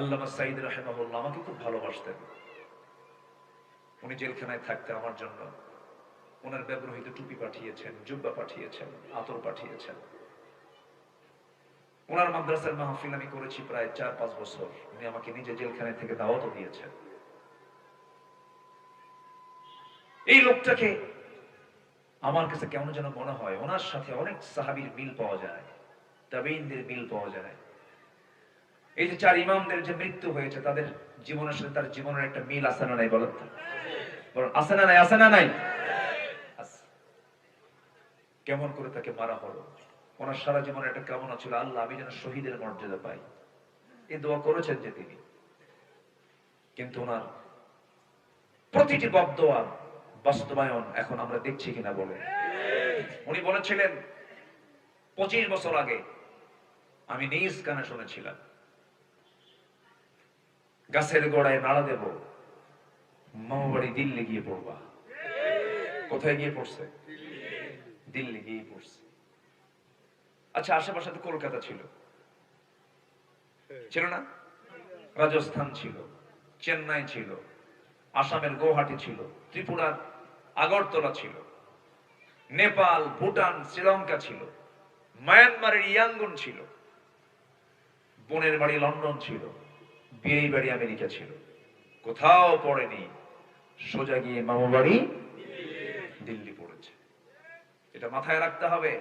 আল্লামা সাইদ রাহেমাহুল্লাহ আমাকে খুব ভালোবাসতেন। উনি জেলখানায় থাকতে আমার জন্য ওনার ব্যবহৃত টুপি পাঠিয়েছেন, জুব্বা পাঠিয়েছেন, আতর পাঠিয়েছেন। ওনার মাদ্রাসার মাহফিল আমি করেছি প্রায় চার, পাঁচ বছর। উনি আমাকে নিজে জেলখানায় থেকে দাওয়াতও দিয়েছেন। এই লোকটাকে আমার কাছে কেমন যেন মনে হয়, ওনার সাথে অনেক সাহাবীর মিল পাওয়া যায় তাবেইনদের মিল পাওয়া যায়। এই যে চার ইমামদের যে মৃত্যু হয়েছে, তাদের জীবনের সাথে তার জীবনের একটা মিল আছে না নাই বলেন তো? আছে না নাই, আছে না নাই? কেমন করে তাকে মারা হলো? ওনার সারা জীবনের একটা কামনা ছিল, আল্লাহ, আমি যেন শহীদের মর্যাদা পাই। এই দোয়া করেছেন যে তিনি। কিন্তু ওনার প্রতিটি বদোয়া বাস্তবায়ন এখন আমরা দেখছি কিনা বলে উনি বলেছিলেন, পঁচিশ বছর আগে আমি নিজ কানে শুনেছিলাম। গাছের গোড়ায় নাড়া দেব। মামাবাড়ি দিল্লি গিয়ে পড়বা। কোথায় গিয়ে পড়ছে? দিল্লি গিয়ে পড়ছে। আচ্ছা আশেপাশে তো কলকাতা ছিল। ছিল না? রাজস্থান ছিল, চেন্নাই ছিল, আসামের গৌহাটি ছিল, ত্রিপুরার আগরতলা ছিল, নেপাল, ভুটান, শ্রীলঙ্কা ছিল, মায়ানমারের ইয়াঙ্গুন ছিল, বোনের বাড়ি লন্ডন ছিল বিয়েই বাড়ি আমেরিকা ছিল। কোথাও পড়েনি। সোজা গিয়ে মামা বাড়ি দিল্লি পড়েছে। এটা মাথায় রাখতে হবে।